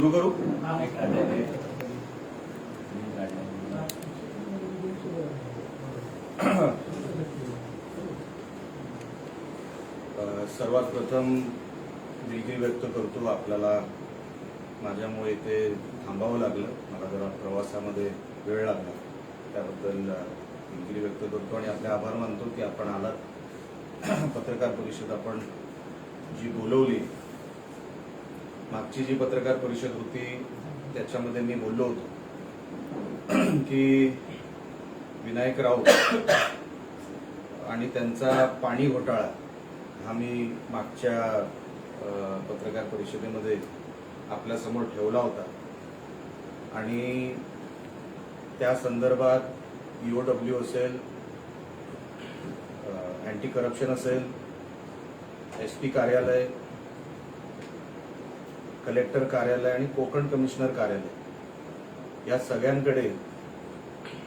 सुरू करू. सर्वात प्रथम दिलगिरी व्यक्त करतो आपल्याला माझ्यामुळे ते थांबावं लागलं. मला जरा प्रवासामध्ये वेळ लागला. त्याबद्दल दिलगिरी व्यक्त करतो आणि आपले आभार मानतो की आपण आलात. पत्रकार परिषद आपण जी बोलवली मागची जी पत्रकार परिषद होती त्याच्यामध्ये मी बोललो होतो की विनायक राऊत आणि त्यांचा पाणी घोटाळा हा मी मागच्या पत्रकार परिषदेमध्ये आपल्यासमोर ठेवला होता. आणि त्या संदर्भात ईओडब्ल्यू असेल अँटी करप्शन असेल एस पी कार्यालय कलेक्टर कार्यालय आणि कोकण कमिशनर कार्यालय. या सगळ्यांकडे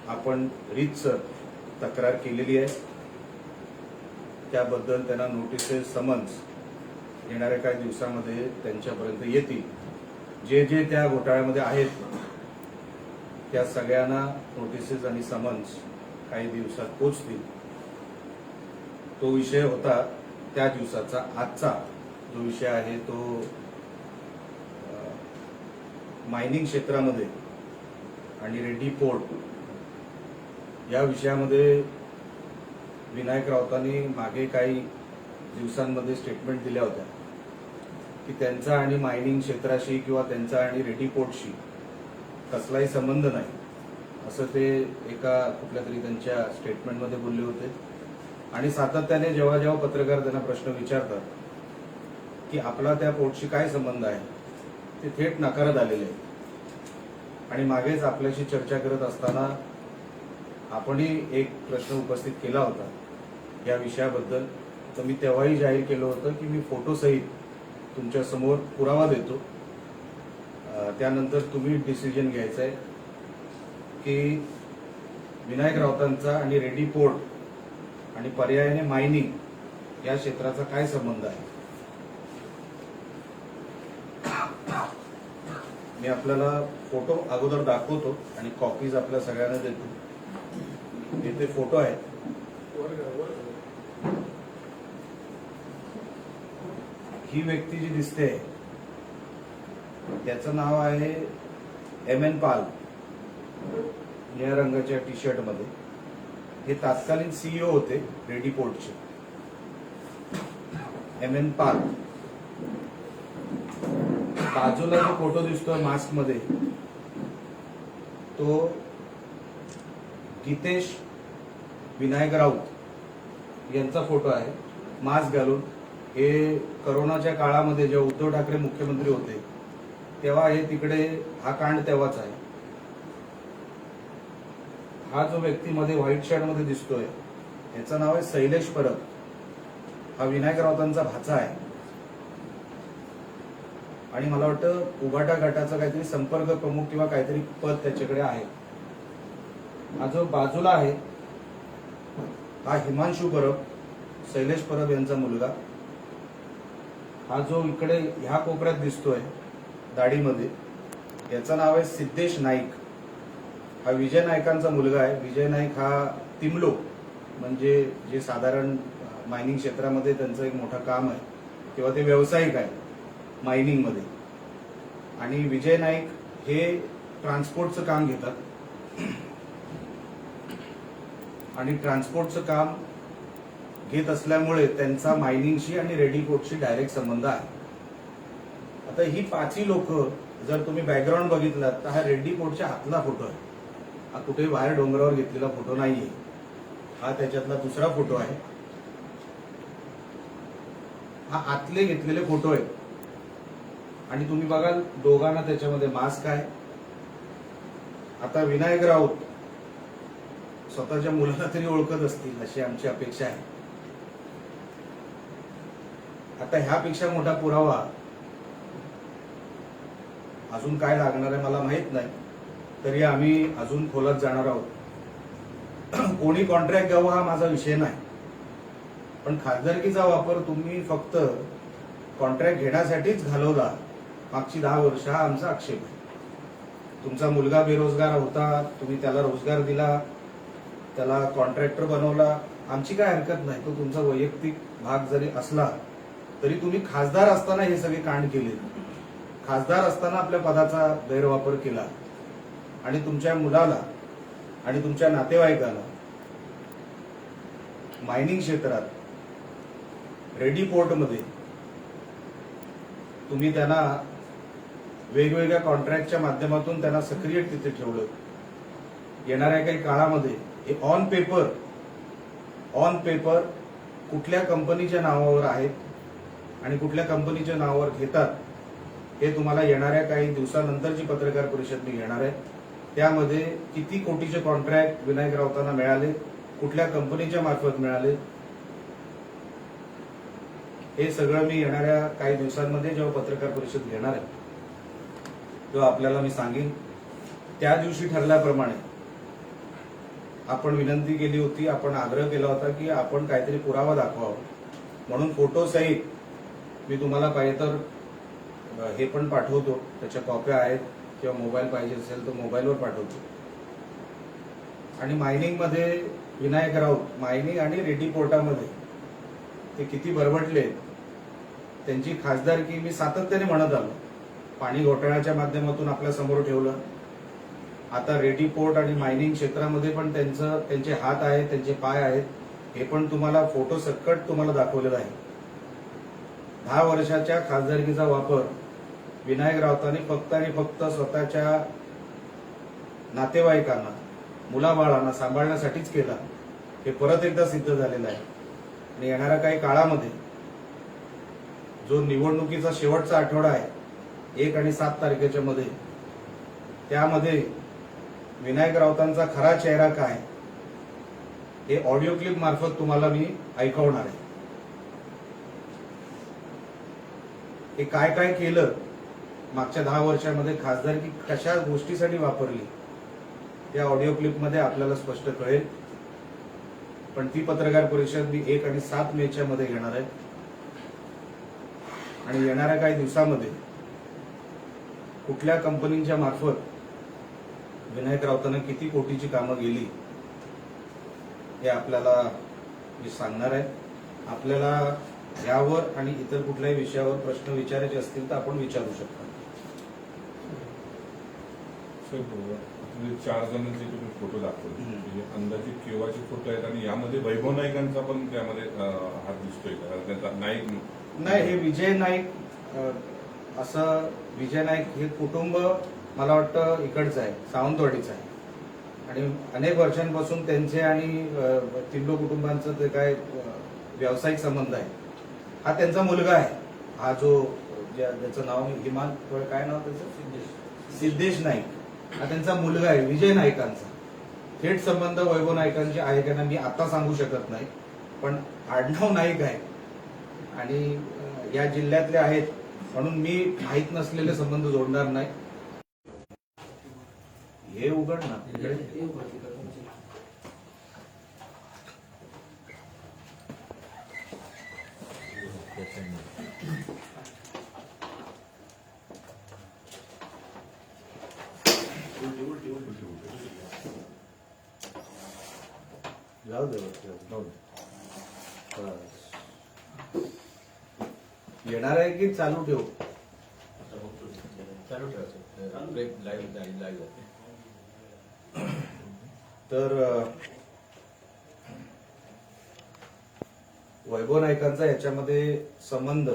आपण रीतसर तक्रार केलेली आहे. त्याबद्दल त्यांना नोटिसेस समन्स येणाऱ्या काही दिवसामध्ये त्यांच्यापर्यंत येतील. जे जे त्या घोटाळ्यामध्ये आहेत त्या सगळ्यांना नोटिसेस आणि समन्स काही दिवसात पोचतील. तो विषय होता त्या दिवसाचा आजचा जो विषय आहे तो मायनिंग क्षेत्रामध्ये आणि रेड्डी पोर्ट या विषयामध्ये विनायक राऊतांनी मागे काही दिवसांमध्ये स्टेटमेंट दिल्या होत्या की त्यांचा आणि मायनिंग क्षेत्राशी किंवा त्यांचा आणि रेड्डी पोर्टशी कसलाही संबंध नाही असं ते एका कुठल्या तरी त्यांच्या स्टेटमेंटमध्ये बोलले होते. आणि सातत्याने जेव्हा जेव्हा पत्रकार त्यांना प्रश्न विचारतात की आपला त्या पोर्टशी काय संबंध आहे ते थेट नकारत आलेले आहे आणि मागेच आपल्याशी चर्चा करत असताना आपणही एक प्रश्न उपस्थित केला होता. या विषयाबद्दल तर मी तेव्हाही जाहीर केलं होतं की मी फोटोसहित तुमच्यासमोर पुरावा देतो. त्यानंतर तुम्ही डिसिजन घ्यायचं आहे की विनायक राऊतांचा आणि रेडी पोर्ट आणि पर्यायाने मायनिंग या क्षेत्राचा काय संबंध आहे? मी आपल्याला फोटो अगोदर दाखवतो आणि कॉपीज आपल्या सगळ्यांना देतो. ते फोटो आहेत. ही व्यक्ती जी दिसते त्याचं नाव आहे एम एन पाल निळ्या रंगाच्या टी शर्टमध्ये. हे तात्कालीन सीईओ होते रेडी पोर्टचे एम एन पाल. बाजूला जो फोटो दिसतोय मास्कमध्ये तो गीतेश विनायक राऊत यांचा फोटो आहे. मास्क घालून. हे करोनाच्या काळामध्ये जेव्हा उद्धव ठाकरे मुख्यमंत्री होते तेव्हा हे तिकडे हा कांड तेव्हाच आहे. हा जो व्यक्ती मध्ये व्हाईट शर्टमध्ये दिसतोय याचं नाव आहे शैलेश परब. हा विनायक राऊतांचा भाचा आहे. आणि मला वाटतं उभाटा गटाचा काहीतरी संपर्क प्रमुख किंवा काहीतरी पद त्याच्याकडे आहे. हा जो बाजूला आहे हा हिमांशू परब शैलेश परब यांचा मुलगा. हा जो इकडे ह्या कोपऱ्यात दिसतोय दाढीमध्ये याचं नाव आहे सिद्धेश नाईक. हा विजय नाईकांचा मुलगा आहे. विजय नाईक हा तिमलो म्हणजे जे साधारण मायनिंग क्षेत्रामध्ये त्यांचं एक मोठं काम आहे किंवा ते व्यावसायिक आहे. मायनिंगमध्ये. आणि विजय नाईक हे ट्रान्सपोर्टचं काम घेतात. आणि ट्रान्सपोर्टचं काम घेत असल्यामुळे त्यांचा मायनिंगशी आणि रेडी डायरेक्ट संबंध आहे. आता ही पाचही लोक जर तुम्ही बॅकग्राऊंड बघितलात तर हा रेड्डी कोटच्या आतला फोटो आहे. हा कुठेही बाहेर डोंगरावर घेतलेला फोटो नाहीये. हा त्याच्यातला दुसरा फोटो आहे. हा आतले घेतलेले फोटो आहेत. आणि तुम्ही बघाल दोघांना त्याच्यामध्ये मास्क आहे. आता विनायक राऊत स्वतःच्या मुलाला तरी ओळखत असतील अशी आमची अपेक्षा आहे. आता ह्यापेक्षा मोठा पुरावा अजून काय लागणार आहे मला माहीत नाही. तरी आम्ही अजून खोलत जाणार आहोत. कोणी कॉन्ट्रॅक्ट घ्यावं हा माझा विषय नाही. पण खासदारकीचा वापर तुम्ही फक्त कॉन्ट्रॅक्ट घेण्यासाठीच घालवला. मागची दहा वर्ष हा आमचा आक्षेप आहे. तुमचा मुलगा बेरोजगार होता तुम्ही त्याला रोजगार दिला त्याला कॉन्ट्रॅक्टर बनवला. आमची काय हरकत नाही तो तुमचा वैयक्तिक भाग जरी असला तरी तुम्ही खासदार असताना हे सगळे कांड केले खासदार असताना आपल्या पदाचा गैरवापर केला. आणि तुमच्या मुलाला आणि तुमच्या नातेवाईकाला मायनिंग क्षेत्रात रेडी पोर्टमध्ये तुम्ही त्यांना वेगवेगळ्या कॉन्ट्रॅक्टच्या माध्यमातून त्यांना सक्रिय तिथे ठेवलं. येणाऱ्या काही काळामध्ये हे ऑन पेपर ऑन पेपर कुठल्या कंपनीच्या नावावर आहेत आणि कुठल्या कंपनीच्या नावावर घेतात हे तुम्हाला येणाऱ्या काही दिवसानंतरची पत्रकार परिषद मी घेणार आहे. त्यामध्ये किती कोटीचे कॉन्ट्रॅक्ट विनायक राऊतांना मिळाले कुठल्या कंपनीच्या मार्फत मिळाले हे सगळं मी येणाऱ्या काही दिवसांमध्ये जेव्हा पत्रकार परिषद घेणार आहे. किंवा आपल्याला मी सांगेन त्या दिवशी ठरल्याप्रमाणे आपण विनंती केली होती आपण आग्रह केला होता की आपण काहीतरी पुरावा दाखवावा. म्हणून फोटो सहित मी तुम्हाला पाहिजे तर हे पण पाठवतो. त्याच्या कॉप्या आहेत किंवा मोबाईल पाहिजे असेल तर मोबाईलवर पाठवतो. आणि मायनिंगमध्ये विनायक राऊत मायनिंग आणि रेड्डी पोर्टामध्ये ते किती भरभटले त्यांची खासदारकी मी सातत्याने म्हणत आलो. पाणी घोटाळ्याच्या माध्यमातून आपल्यासमोर ठेवलं. आता रेडी पोर्ट आणि मायनिंग क्षेत्रामध्ये पण त्यांचं त्यांचे हात आहेत त्यांचे पाय आहेत. हे पण तुम्हाला फोटो सकट तुम्हाला दाखवलेला आहे. दहा वर्षाच्या खासदारकीचा वापर विनायक राऊतांनी फक्त आणि फक्त स्वतःच्या नातेवाईकांना मुलाबाळांना सांभाळण्यासाठीच केला. हे परत एकदा सिद्ध झालेलं आहे. आणि येणाऱ्या काही काळामध्ये जो निवडणुकीचा शेवटचा आठवडा आहे एक आणि सात तारखेच्या मध्ये. त्यामध्ये विनायक राऊतांचा खरा चेहरा काय? हे ऑडिओ क्लिप मार्फत तुम्हाला मी ऐकवणार आहे. हे काय काय केलं मागच्या दहा वर्षामध्ये खासदारकी कशा गोष्टीसाठी वापरली? त्या ऑडिओ क्लिपमध्ये आपल्याला स्पष्ट कळेल. पण ती पत्रकार परिषद मी एक आणि सात मेच्या मध्ये घेणार आहे. आणि येणाऱ्या काही दिवसामध्ये कुठल्या कंपनीच्या मार्फत विनायक राऊतांना किती कोटीची कामं गेली हे आपल्याला मी सांगणार आहे. आपल्याला यावर आणि इतर कुठल्याही विषयावर प्रश्न विचारायचे असतील तर आपण विचारू शकता. चार जणांचे तुम्ही फोटो दाखवले. म्हणजे अंदाजित केव्हाचे फोटो आहेत आणि यामध्ये वैभव नाईकांचा पण त्यामध्ये हात दिसतोय त्यांचा नाईक नाही हे विजय नाईक असं विजय नाईक हे कुटुंब मला वाटतं इकडचं आहे सावंतवाडीचं आहे. आणि अनेक वर्षांपासून त्यांचे आणि तिंडो कुटुंबांचं ते काय व्यावसायिक संबंध आहे. हा त्यांचा मुलगा आहे. हा जो ज्या- ज्याचं नाव मी हिमान काय नाव त्याचं? सिद्धेश. नाईक. हा त्यांचा मुलगा आहे विजय नाईकांचा. थेट संबंध वैभव नाईकांचे आहे का नाही मी आता सांगू शकत नाही. पण आडनाव नाईक आहे. आणि या जिल्ह्यातले आहेत म्हणून मी माहीत नसलेले संबंध जोडणार नाही. हे उघड ना. जाऊ दे जाऊ दे. येणार आहे की चालू ठेवू? चालू ठेवायचं. तर वैभव नाईकांचा याच्यामध्ये संबंध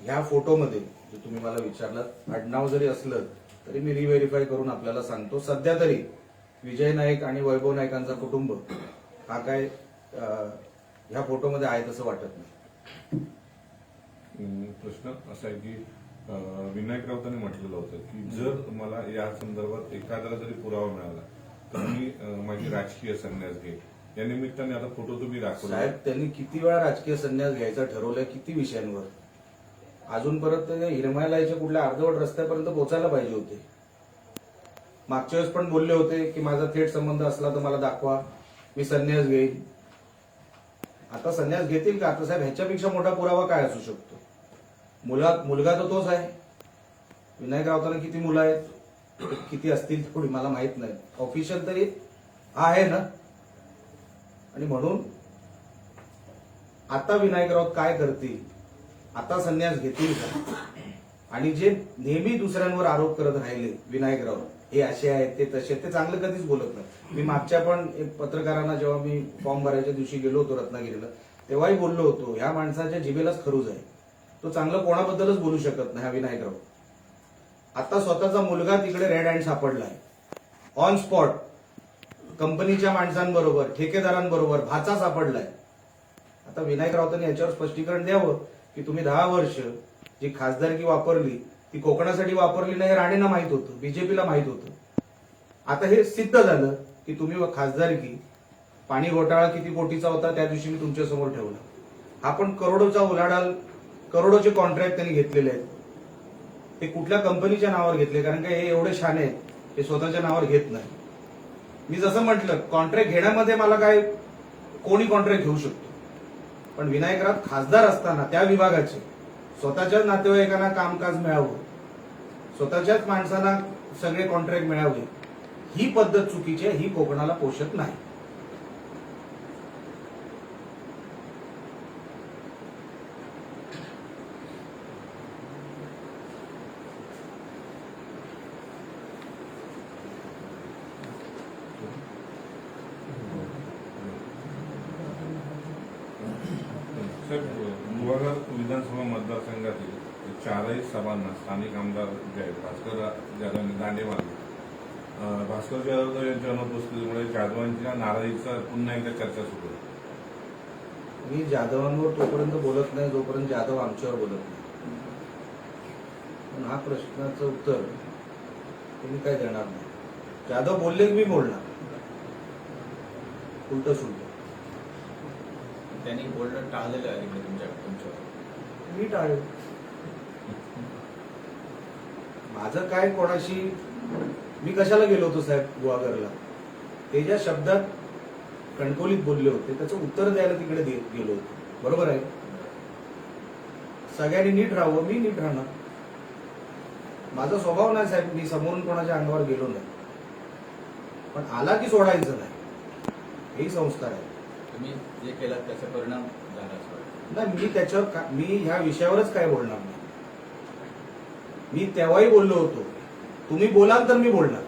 ह्या फोटोमध्ये जे तुम्ही मला विचारलात आडनाव जरी असलं तरी मी रिव्हेरीफाय करून आपल्याला सांगतो. सध्या तरी विजय नाईक आणि वैभव नाईकांचा कुटुंब हा काय ह्या फोटोमध्ये आहे तसं वाटत नाही. प्रश्न असा आहे की विनायक राऊतांनी म्हटलेलं होतं की जर मला या संदर्भात एखाद्याला जरी पुरावा मिळाला तर मी माझी राजकीय संन्यास घेईन. या निमित्ताने आता फोटो तुम्ही दाखवला. साहेब त्यांनी किती वेळा राजकीय संन्यास घ्यायचा ठरवलंय किती विषयांवर? अजूनपर्यंत ते हिरमायलाच्या कुठल्या अर्धवट रस्त्यापर्यंत पोहोचायला पाहिजे होते. मागच्या वेळेस पण बोलले होते की माझा थेट संबंध असला तर मला दाखवा मी संन्यास घेईन. आता संन्यास घेतील का? आता साहेब ह्याच्यापेक्षा मोठा पुरावा काय असू शकतो? मुला मुलगा तर तोच आहे. विनायक राऊतांना किती मुलं आहेत? किती असतील थोडी मला माहीत नाही. ऑफिशियल तरी हा आहे ना? आणि म्हणून आता विनायक राऊत काय करतील? आता संन्यास घेतील का? आणि जे नेहमी दुसऱ्यांवर आरोप करत राहिले विनायक राऊत हे असे आहेत ते तसे ते चांगलं कधीच बोलत नाही. मी मागच्या पण एक पत्रकारांना जेव्हा मी फॉर्म भरायच्या दिवशी गेलो होतो रत्नागिरीला तेव्हाही बोललो होतो ह्या माणसाच्या जिभेलाच खरूज आहे. तो चांगलं कोणाबद्दलच बोलू शकत नाही हा विनायक राऊत. आता स्वतःचा मुलगा तिकडे रेड हँड सापडलाय. ऑन स्पॉट कंपनीच्या माणसांबरोबर ठेकेदारांबरोबर भाचा सापडलाय. आता विनायक राऊतांनी याच्यावर स्पष्टीकरण द्यावं की तुम्ही दहा वर्ष जी खासदारकी वापरली ती कोकणासाठी वापरली नाही हे राणेंना माहीत होतं बीजेपीला माहीत होतं. आता हे सिद्ध झालं की तुम्ही खासदारकी पाणी घोटाळा किती कोटीचा होता त्या दिवशी मी तुमच्यासमोर ठेवला. आपण करोडोचा उलाढाल करोडोचे कॉन्ट्रॅक्ट त्यांनी घेतलेले आहेत. ते कुठल्या कंपनीच्या नावावर घेतले? कारण का हे एवढे शाने आहेत. हे स्वतःच्या नावावर घेत नाही. मी जसं म्हटलं कॉन्ट्रॅक्ट घेण्यामध्ये मला काय कोणी कॉन्ट्रॅक्ट घेऊ शकतो? पण विनायक राव खासदार असताना त्या विभागाचे स्वतःच्याच नातेवाईकांना कामकाज मिळावं. स्वतःच्याच माणसांना सगळे कॉन्ट्रॅक्ट मिळावे. ही पद्धत चुकीची आहे ही कोकणाला पोषक नाही साहेब गुहागर विधानसभा मतदारसंघातील चारही सभांना स्थानिक आमदार जे आहेत भास्कर जाधव यांनी दांडे मारले अं, भास्कर जाधव यांच्या अनुपस्थितीमुळे जाधवांच्या नाराजीचा पुन्हा एकदा चर्चा सुरू आहे मी जाधवांवर तोपर्यंत बोलत नाही जोपर्यंत जाधव आमच्यावर बोलत नाही. पण हा प्रश्नाचं उत्तर तुम्ही काय देणार नाही. जाधव बोलले की मी बोलणार. उलट सुलट. त्यांनी बोलणं टाळलेलं आहे तुमच्या तुमच्यावर मी टाळेल. माझं काय कोणाशी मी कशाला गेलो होतो साहेब गुहागरला? ते ज्या शब्दात कणकोलीत बोलले होते त्याचं उत्तर द्यायला तिकडे गेलो होतो. बरोबर आहे? सगळ्यांनी नीट राहावं मी नीट राहणार. माझा स्वभाव नाही साहेब मी समोरून कोणाच्या अंगावर गेलो नाही. पण आला की सोडायचं नाही. हेही संस्कार आहे. तुम्ही जे केलं त्याचा परिणाम झाला. नाही मी त्याच्यावर मी ह्या विषयावरच काय बोलणार नाही. मी तेव्हाही बोललो होतो. तुम्ही बोलाल तर मी बोलणार.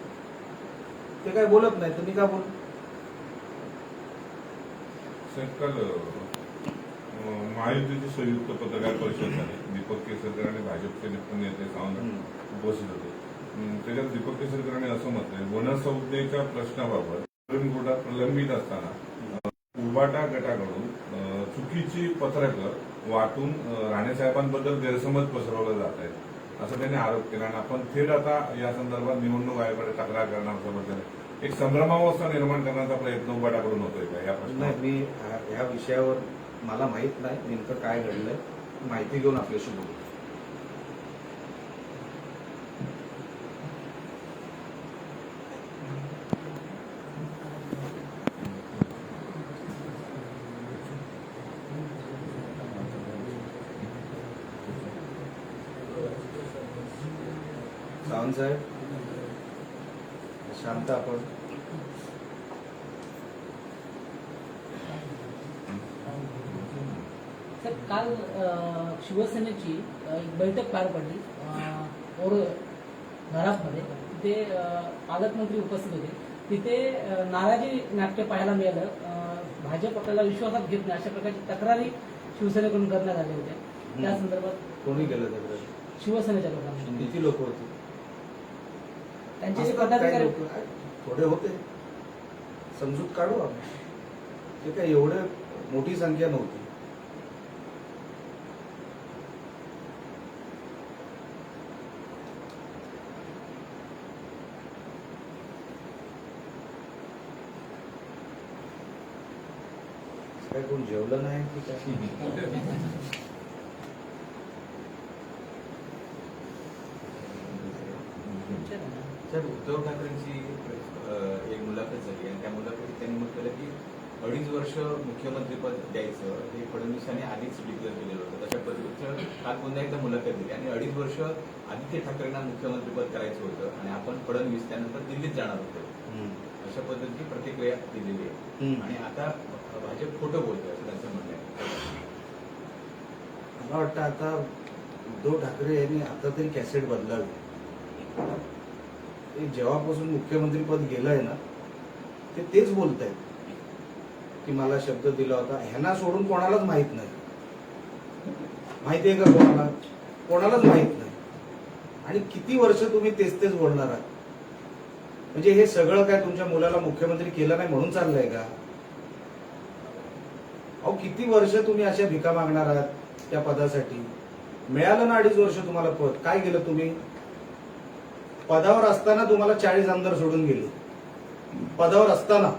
ते काय बोलत नाही तुम्ही का बोल साहेब काल अं, महायुतीची संयुक्त पत्रकार परिषद झाली. दीपक केसरकर आणि भाजपचे ने- नेते सावंत उपस्थित होते. अं, त्याच्यात दीपक केसरकरांनी असं म्हटलंय वनसंस्थेच्या प्रश्नाबाबत सुप्रीम कोर्टात प्रलंबित असताना अं, उबाटा गटाकडून अं, चुकीची पत्रकं वाटून अं, राणेसाहेबांबद्दल गैरसमज पसरवला जात आहे असं त्यांनी आरोप केला आणि आपण थेट आता या संदर्भात निवडणूक आयोगाकडे तक्रार करणार समजलं एक संभ्रमावस्था निर्माण करण्याचा प्रयत्न उभा उबाटाकडून होतोय का या नाही प्रश्नावर मी ह्या- ह्या विषयावर मला माहीत नाही नेमकं काय घडलंय. माहिती घेऊन आपल्याशी बोलू. साहेब शांत आपण. तर काल शिवसेनेची एक बैठक पार पडली. ओर घरामध्ये तिथे पालकमंत्री उपस्थित होते. तिथे नाराजी नाट्य पाहायला मिळालं. भाजप आपल्याला विश्वासात घेत नाही. अशा प्रकारची तक्रारी शिवसेनेकडून करण्यात आल्या होत्या. त्या संदर्भात कोणी केलं त्याकडे शिवसेनेच्या लोकांनी. किती लोक होते? त्यांचे जे पदाधिकारी. थोडे होते. समजूत काढू आपण. ते काय एवढे मोठी संख्या नव्हती. काय कोण जेवलं नाही? की काय साहेब उद्धव ठाकरेंची एक मुलाखत झाली आणि त्या मुलाखतीत त्यांनी म्हटलेलं की अडीच वर्ष मुख्यमंत्रीपद द्यायचं हे फडणवीसांनी आधीच डिक्लेअर केलेलं होतं. तशा पद्धतीचं काल पुन्हा एकदा मुलाखत दिली आणि अडीच वर्ष आदित्य ठाकरेंना मुख्यमंत्रीपद करायचं होतं आणि आपण फडणवीस त्यानंतर दिल्लीत जाणार होतो. अशा पद्धतीची प्रतिक्रिया दिलेली आहे. आणि आता भाजप खोटं बोलतोय असं त्यांचं म्हणणं आहे. मला वाटतं आता उद्धव ठाकरे यांनी आता तरी कॅसेट बदलावी. ते जेव्हापासून मुख्यमंत्री पद गेलंय ना ते तेच बोलत आहेत की मला शब्द दिला होता. ह्यांना सोडून कोणालाच माहीत नाही. माहिती आहे का कोणाला? कोणालाच माहीत नाही. आणि किती वर्ष तुम्ही तेच तेच बोलणार आहात? म्हणजे हे सगळं काय तुमच्या मुलाला मुख्यमंत्री केलं नाही म्हणून चाललंय का? अहो किती वर्ष तुम्ही अशा भिका मागणार आहात त्या पदासाठी? मिळालं ना अडीच वर्ष तुम्हाला पद. काय केलं तुम्ही? पदावर असताना तुम्हाला चाळीस आमदार सोडून गेले. पदावर असताना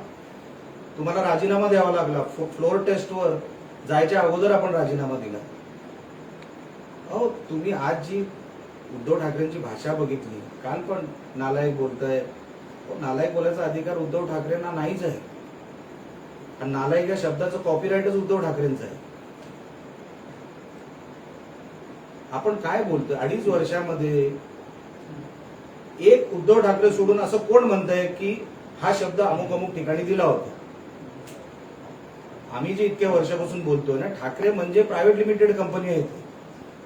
तुम्हाला राजीनामा द्यावा लागला. फ्लोअर टेस्टवर जायच्या अगोदर आपण राजीनामा दिला. अहो तुम्ही आज जी उद्धव ठाकरेंची भाषा बघितली काल पण नालायक बोलताय. नालायक बोलायचा अधिकार उद्धव ठाकरेंना नाहीच आहे. आणि नालायक या शब्दाचं कॉपीराईटच उद्धव ठाकरेंचं आहे. आपण काय बोलतोय? अडीच वर्षामध्ये एक उद्धव ठाकरे सोडून असं कोण म्हणतंय की हा शब्द अमुक अमुक ठिकाणी दिला होता? आम्ही जे इतक्या वर्षापासून बोलतोय ना ठाकरे म्हणजे प्रायव्हेट लिमिटेड कंपनी आहे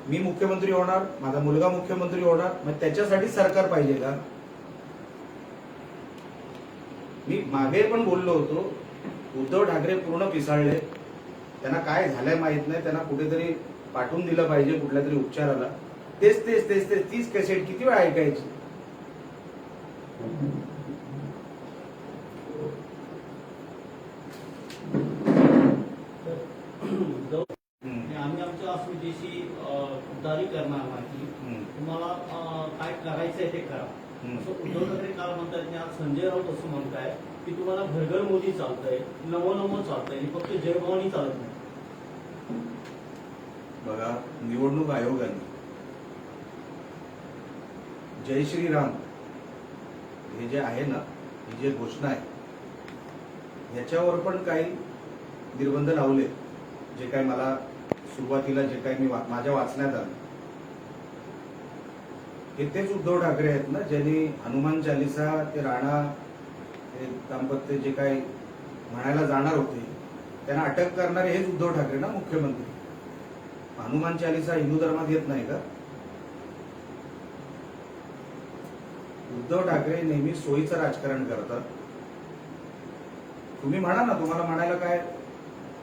मी मुख्यमंत्री होणार माझा मुलगा मुख्यमंत्री होणार मग त्याच्यासाठी सरकार पाहिजे का? मी मागे पण बोललो होतो उद्धव ठाकरे पूर्ण पिसाळले. त्यांना काय झालंय माहीत नाही त्यांना कुठेतरी पाठवून दिलं पाहिजे कुठल्या तरी उपचाराला. तेच तेच तेच तेच तीच कॅसेट किती वेळा ऐकायची उद्धव हम्म, आणि आम्ही आमच्या स्मृतीशी उद्धारी करणार नाही हम्म, तुम्हाला अं, काय करायचंय ते करा हम्म. असं उद्धव ठाकरे काल म्हणतात आणि आज संजय राऊत असं म्हणताय की तुम्हाला घरघर मोदी चालतंय नवं नवं चालतंय आणि फक्त जयभवानी चालत नाही. बघा निवडणूक आयोगाने जय श्रीराम हे जे आहे ना ही जे घोषणा आहे याच्यावर पण काही निर्बंध लावले जे काही मला सुरुवातीला जे काही मी माझ्या वाचण्यात आलं. हे तेच उद्धव ठाकरे आहेत ना ज्यांनी हनुमान चालिसा ते राणा हे दाम्पत्य जे काही म्हणायला जाणार होते त्यांना अटक करणारे हेच उद्धव ठाकरे ना मुख्यमंत्री. हनुमान चालिसा हिंदू धर्मात येत नाही का? उद्धव ठाकरे नेहमी सोयीचं राजकारण करतात. तुम्ही म्हणा ना तुम्हाला म्हणायला काय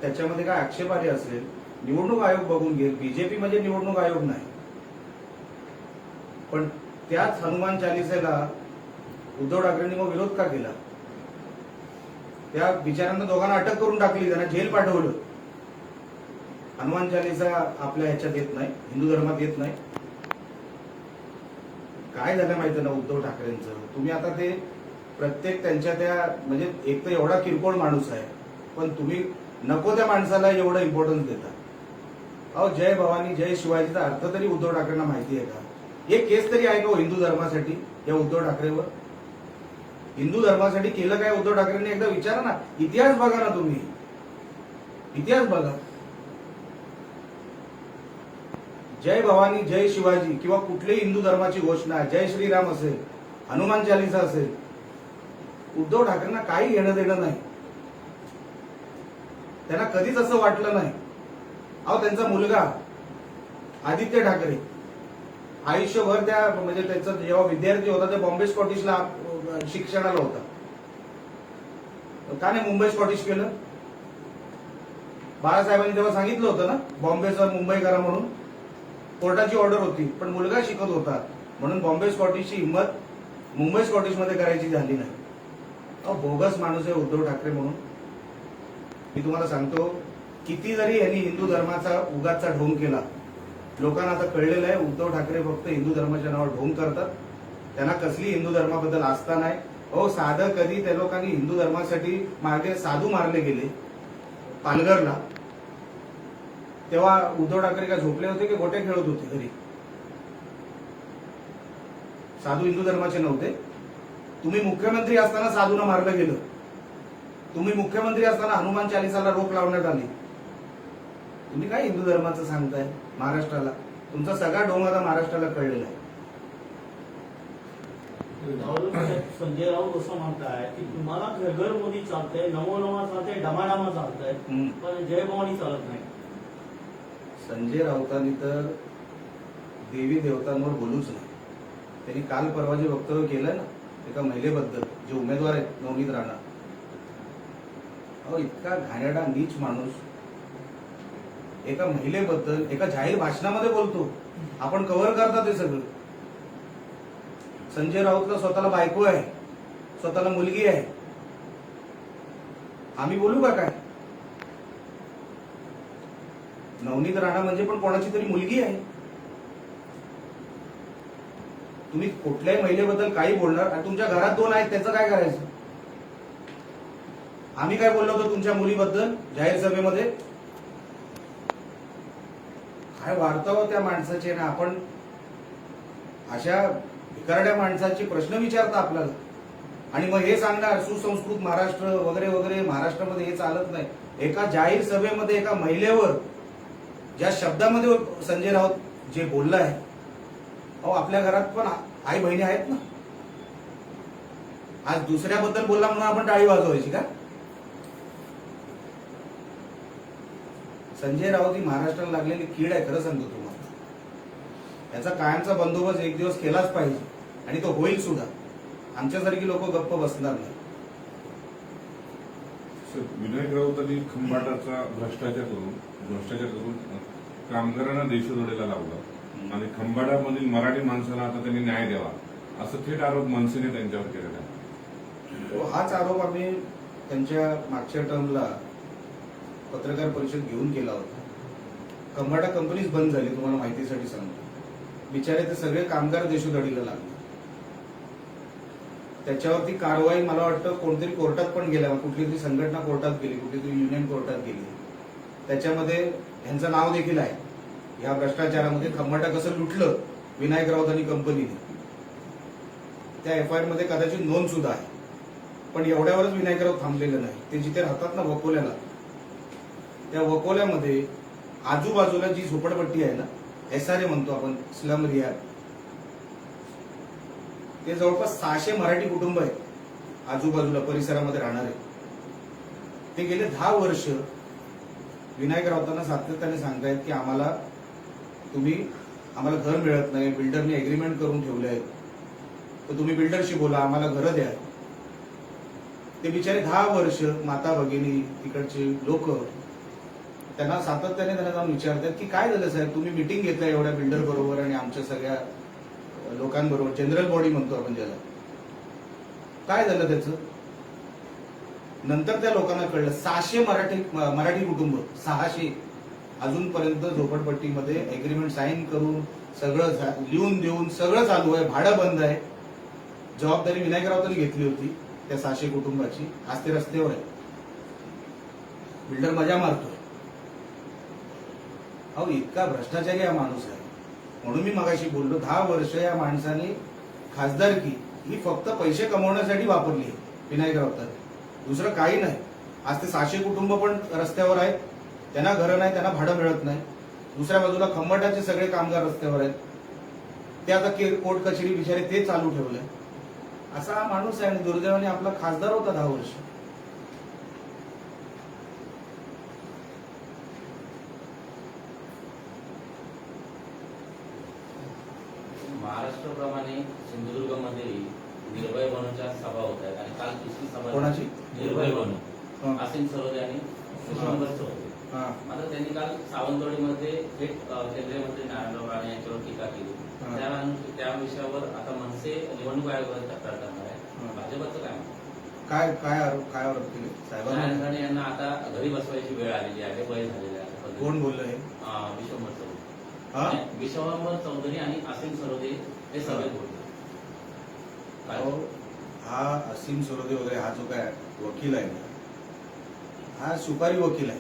त्याच्यामध्ये काय आक्षेपार्ह असेल? निवडणूक आयोग बघून घेईल बीजेपी म्हणजे निवडणूक आयोग नाही. पण त्याच हनुमान चालिसेला उद्धव ठाकरेंनी मग विरोध का केला? त्या बिचाऱ्यांना दोघांना अटक करून टाकली त्यांना जेल पाठवलं. हनुमान चालिसा आपल्या ह्याच्यात येत नाही हिंदू धर्मात येत नाही. काय झालं माहिती ना उद्धव ठाकरेंचं? तुम्ही आता ते प्रत्येक त्यांच्या त्या म्हणजे एक तर एवढा किरकोळ माणूस आहे पण तुम्ही नको त्या माणसाला एवढं इम्पॉर्टन्स देता. अहो जय भवानी जय शिवाजीचा अर्थ तरी उद्धव ठाकरेंना माहिती आहे का? हे केस तरी आहे का हो हिंदू धर्मासाठी या उद्धव ठाकरेवर? हिंदू धर्मासाठी केलं काय उद्धव ठाकरेंनी? एकदा विचारा ना. इतिहास बघा ना तुम्ही. इतिहास बघा. जय भवानी जय शिवाजी किंवा कुठलीही हिंदू धर्माची घोषणा जय श्रीराम असेल हनुमान चालिसा असेल उद्धव ठाकरेंना काही घेणं देणं नाही. त्यांना कधीच असं वाटलं नाही. अहो त्यांचा मुलगा आदित्य ठाकरे. आयुष्यभर त्या म्हणजे त्यांचा जेव्हा विद्यार्थी होता ते बॉम्बे स्कॉटिशला शिक्षणाला होता. का नाही मुंबई स्कॉटिश केलं? बाळासाहेबांनी तेव्हा सांगितलं होतं ना बॉम्बेचं मुंबई करा म्हणून. कोर्टाची ऑर्डर होती पण मुलगा शिकत होता. म्हणून बॉम्बे स्कॉटिशची हिंमत मुंबई स्कॉटिशमध्ये करायची झाली नाही. अहो बोगस माणूस आहे उद्धव ठाकरे म्हणून. मी तुम्हाला सांगतो किती जरी यांनी हिंदू धर्माचा उगाचा ढोंग केला. लोकांना आता कळलेलं आहे उद्धव ठाकरे फक्त हिंदू धर्माच्या नावावर ढोंग करतात. त्यांना कसली हिंदू धर्माबद्दल आस्था नाही. अहो साधं कधी त्या लोकांनी हिंदू धर्मासाठी मागे साधू मारले गेले पालघरला? तेव्हा उद्धव ठाकरे का झोपले होते की गोटे खेळत होते घरी? साधू हिंदू धर्माचे नव्हते. तुम्ही मुख्यमंत्री असताना साधूला मारलं गेलं. तुम्ही मुख्यमंत्री असताना हनुमान चालिसाला रोख लावण्यात आली. तुम्ही काय हिंदू धर्माचं सांगताय? महाराष्ट्राला. तुमचा सगळा डोंग आता महाराष्ट्राला कळलेला आहे. संजय राऊत असं म्हणताय की तुम्हाला घरघर मोदी चालतंय नमो नमो चालतंय डमाडामा चालतंय. पण जय भवानी चालत नाही. संजय राऊतांनी तर देवी देवतांवर बोलूच नाही. त्यांनी काल परवा जे वक्तव्य केलंय ना एका महिलेबद्दल जे उमेदवार आहेत नवनीत राणा. अहो इतका घाणेरडा नीच माणूस एका महिलेबद्दल एका जाहीर भाषणामध्ये बोलतो. आपण कव्हर करता ते सगळं. संजय राऊतला स्वतःला बायको आहे. स्वतःला मुलगी आहे. आम्ही बोलू का काय? नवनीत राणा म्हणजे पण कोणाची तरी मुलगी आहे. तुम्ही कुठल्याही महिलेबद्दल काही बोलणार आणि तुमच्या घरात दोन आहेत त्याचं काय करायचं? आम्ही काय बोललो होतो तुमच्या मुलीबद्दल जाहीर सभेमध्ये? काय वार्तावं त्या माणसाचे ना आपण अशा भिकारड्या माणसाचे प्रश्न विचारता आपल्याला. आणि मग हे सांगणार सुसंस्कृत महाराष्ट्र वगैरे वगैरे महाराष्ट्रामध्ये हे चालत नाही. एका जाहीर सभेमध्ये एका महिलेवर ज्या शब्दामध्ये संजय राऊत जे बोललं आहे अहो आपल्या घरात पण आई बहिणी आहेत ना. आज दुसऱ्याबद्दल बोलला म्हणून आपण टाळी वाजवायची का? संजय राऊत ही महाराष्ट्राला लागलेली कीड आहे खरं सांगतो तुम्हाला. याचा कायमचा बंदोबस्त एक दिवस केलाच पाहिजे आणि तो होईल सुद्धा. आमच्यासारखी लोक गप्प बसणार नाही. विनायक राऊतांनी खंबाटाचा भ्रष्टाचार करून भ्रष्टाचार करून कामगारांना देशोधडीला लावला. आणि खंबाटामधील मराठी माणसाला आता त्यांनी न्याय द्यावा असं थेट आरोप मनसेने त्यांच्यावर केलेला आहे. तो हाच आरोप आम्ही त्यांच्या मागच्या टर्मला पत्रकार परिषद घेऊन केला होता. कंबाटा कंपनीच बंद झाली तुम्हाला माहितीसाठी सांगतो. बिचारे ते सगळे कामगार देशोधडीला लागले. त्याच्यावरती कारवाई मला वाटतं कोणतरी कोर्टात पण गेल्या कुठली तरी संघटना कोर्टात गेली कुठली तरी युनियन कोर्टात गेली. त्याच्यामध्ये यांचं नाव देखील आहे. या भ्रष्टाचारामध्ये खंबाटा कसं लुटलं विनायक राऊत आणि कंपनीने त्या एफ आयमध्ये कदाचित नोंद सुद्धा आहे. पण एवढ्यावरच विनायकराव थांबलेलं नाही. ते जिथे राहतात ना वकोल्याला त्या वकोल्यामध्ये आजूबाजूला जी झोपडपट्टी आहे ना एस आर ए म्हणतो आपण स्लम रिया ते जवळपास सहाशे मराठी कुटुंब आहेत आजूबाजूला परिसरामध्ये राहणारे. ते गेले दहा वर्ष विनायक राऊतांना सातत्याने सांगतायत की आम्हाला तुम्ही आम्हाला घर मिळत नाही बिल्डरने एग्रीमेंट करून ठेवले आहेत. तर तुम्ही बिल्डरशी बोला आम्हाला घरं द्या. ते बिचारे दहा वर्ष माता भगिनी तिकडचे लोक त्यांना सातत्याने त्यांना जाऊन विचारतात की काय झालं साहेब? तुम्ही मिटिंग घेतला एवढ्या बिल्डर बरोबर आणि आमच्या सगळ्या लोकांबरोबर जनरल बॉडी म्हणतो आपण ज्याला. काय झालं त्याचं? नंतर त्या लोकांना कळलं सहाशे मराठी मराठी कुटुंब सहाशे. अजूनपर्यंत झोपडपट्टीमध्ये एग्रीमेंट साईन करून सगळं लिहून देऊन सगळं चालू आहे भाडं बंद आहे. जबाबदारी विनायकरावतांनी घेतली होती त्या सहाशे कुटुंबाची. आज ते रस्त्यावर आहे. बिल्डर मजा मारतोय अहो इतका भ्रष्टाचारी हा माणूस आहे. म्हणून मी मगाशी बोललो दहा वर्ष या माणसाने खासदारकी ही फक्त पैसे कमवण्यासाठी वापरली आहे विनायक राऊतांनी दुसरं काही नाही. आज ते सहाशे कुटुंब पण रस्त्यावर आहेत. त्यांना घरं नाही त्यांना भाडं मिळत नाही. दुसऱ्या बाजूला खंबाटाचे सगळे कामगार रस्त्यावर आहेत. ते आता के- कोर्ट कचेरी बिचारे ते चालू ठेवलंय. असा हा माणूस आहे आणि दुर्दैवाने आपला खासदार होता दहा वर्ष. महाराष्ट्राप्रमाणे सिंधुदुर्गमध्ये निर्भय बनूच्या सभा होत आहेत. आणि काल दुसरी सभा कोणाची? निर्भय बनू. असीम सरोदे आणि विश्वंभर सरोदे मात्र त्यांनी काल सावंतवाडीमध्ये थेट केंद्रीय मंत्री नारायणराव राणे यांच्यावर टीका केली. त्या त्या विषयावर आता मनसे निवडणूक आयोगावर तक्रार करणार आहे. भाजपचं काय? काय काय आरोप काय आरोप केले? नारायण साहेबांना? राणे यांना आता घरी बसवायची वेळ आलेली आहे. वय झालेले आहे. कोण बोललं हे? विश्वंभर चौधरी. हा? विश्वंभर चौधरी आणि असीम सरोदे हे बोलले अहो, हा असीम सरोदे वगैरे हा जो काय वकील आहे हा सुपारी वकील आहे.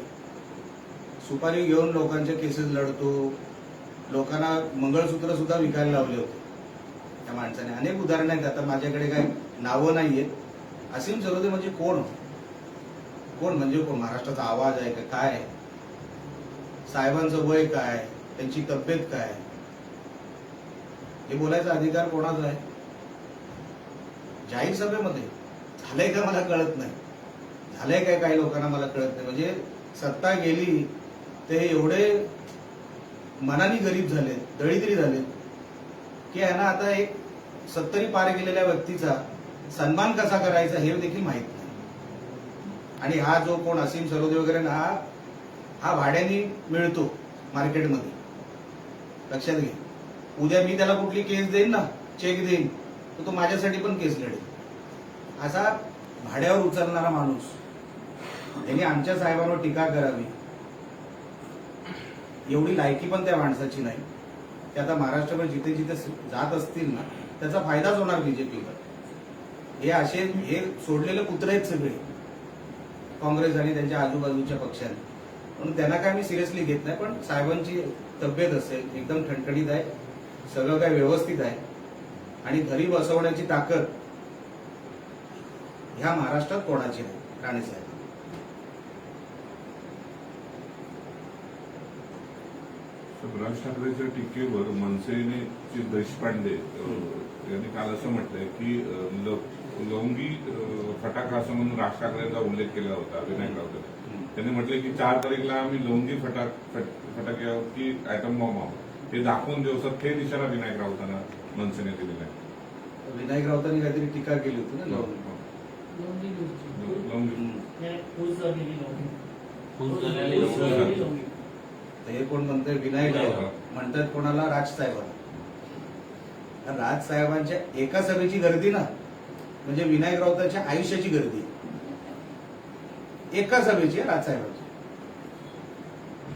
सुपारी घेऊन लोकांच्या केसेस लढतो. लोकांना मंगळसूत्र सुद्धा विकायला लावले होते. त्या माणसाने अनेक उदाहरणं आहेत. आता माझ्याकडे काय नावं नाहीयेत. असीम सरोदे म्हणजे कोण? कोण म्हणजे कोण? महाराष्ट्राचा आवाज आहे का? काय? साहेबांचं वय काय? त्यांची तब्येत काय? हे बोलायचा अधिकार कोणाचा आहे? जाहीर सभेमध्ये झालंय का मला कळत नाही. झालंय काय काही लोकांना मला कळत नाही? म्हणजे सत्ता गेली ते एवढे मनाने गरीब झाले दळिद्री झाले की यांना आता एक सत्तरी पार केलेल्या व्यक्तीचा सन्मान कसा करायचा हे देखील माहीत नाही. आणि हा जो कोण असीम सरोदे वगैरे ना हा हा भाड्याने मिळतो मार्केटमध्ये. लक्षात घे उद्या मी त्याला कुठली केस देईन ना चेक देईन तर तो माझ्यासाठी पण केस लढेल. असा भाड्यावर उचलणारा माणूस त्यांनी आमच्या साहेबांवर टीका करावी. एवढी लायकी पण त्या माणसाची नाही. ते आता महाराष्ट्रभर जिथे जिथे जात असतील ना त्याचा फायदाच होणार बीजेपीवर. हे असे हे सोडलेले कुत्रे आहेत सगळे काँग्रेस आणि त्यांच्या आजूबाजूच्या पक्षांनी. म्हणून त्यांना काय मी सिरियसली घेत नाही पण साहेबांची तब्येत असेल एकदम ठणठणीत आहे सगळं काय व्यवस्थित आहे. आणि घरी बसवण्याची ताकद ह्या महाराष्ट्रात कोणाची नाही राणे साहेब. राज ठाकरेच्या टीकेवर मनसेने देशपांडे यांनी काल असं म्हटलंय की लवंगी फटाका असं म्हणून राज ठाकरेंचा उल्लेख केला होता विनायक राऊतांनी त्यांनी म्हटलंय की चार तारीखला आम्ही लवंगी फटाक फट- फटाके आहोत की ऍटम बॉम्ब आहोत. हे दाखवून देऊ सर थेट इशारा विनायक राऊतांना मनसेने दिलेला आहे. विनायक राऊतांनी काहीतरी टीका केली होती ना लावून. हे हे कोण म्हणतंय? विनायक राऊत. म्हणतात कोणाला? राज साहेबांना राज साहेबांच्या एका सभेची गर्दी ना म्हणजे विनायक राऊतांच्या आयुष्याची गर्दी. एका सभेची आहे राज साहेबांची.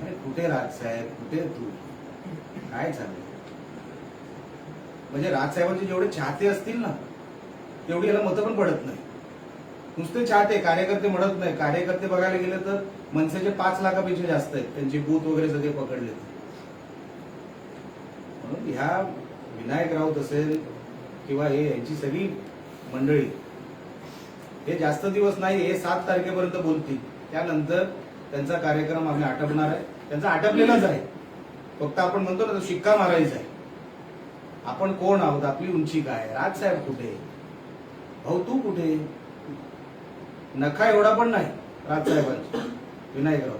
अरे कुठे राज साहेब? कुठे तू? काय चाललंय म्हणजे राजसाहेबांचे जेवढे चाहते असतील ना तेवढी याला मतं पण पडत नाही. नुसते चाहते कार्यकर्ते म्हणत नाही. कार्यकर्ते बघायला गेले तर मनसेचे पाच लाखापेक्षा जास्त आहेत. त्यांचे बूथ वगैरे सगळे पकडले म्हणून ह्या विनायक राऊत असेल किंवा हे यांची सगळी मंडळी हे जास्त दिवस नाही हे सात तारखेपर्यंत बोलतील. त्यानंतर त्यांचा कार्यक्रम आम्ही आटपणार आहे. त्यांचा आटपलेलाच आहे. फक्त आपण म्हणतो ना तो शिक्का मारायचा आहे. आपण कोण आहोत? आपली उंची काय राजसाहेब कुठे? भाऊ तू कुठे? नखा एवढा पण नाही राजसाहेबांची विनायक विनायकराव.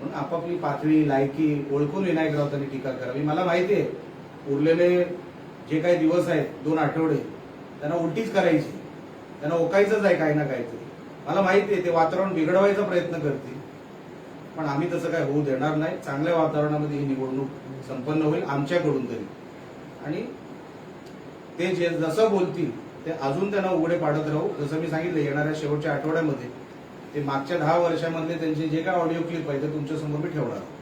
म्हणून आपापली पातळी लायकी ओळखून विनायकराव त्यांनी टीका करावी. मला माहिती आहे उरलेले जे काही दिवस आहेत दोन आठवडे त्यांना उलटीच करायची. त्यांना ओकायचंच आहे काही ना काहीतरी. मला माहिती आहे ते वातावरण बिघडवायचा प्रयत्न करते पण आम्ही तसं काय होऊ देणार नाही. चांगल्या वातावरणामध्ये ही निवडणूक संपन्न होईल आमच्याकडून तरी. आणि ते जे जसं बोलतील ते अजून त्यांना उघडे पाडत राहू. जसं मी सांगितलं येणाऱ्या शेवटच्या आठवड्यामध्ये ते मागच्या दहा वर्षामधले त्यांचे जे काय ऑडिओ क्लिप आहे ते तुमच्यासमोर मी ठेवणार. आहोत.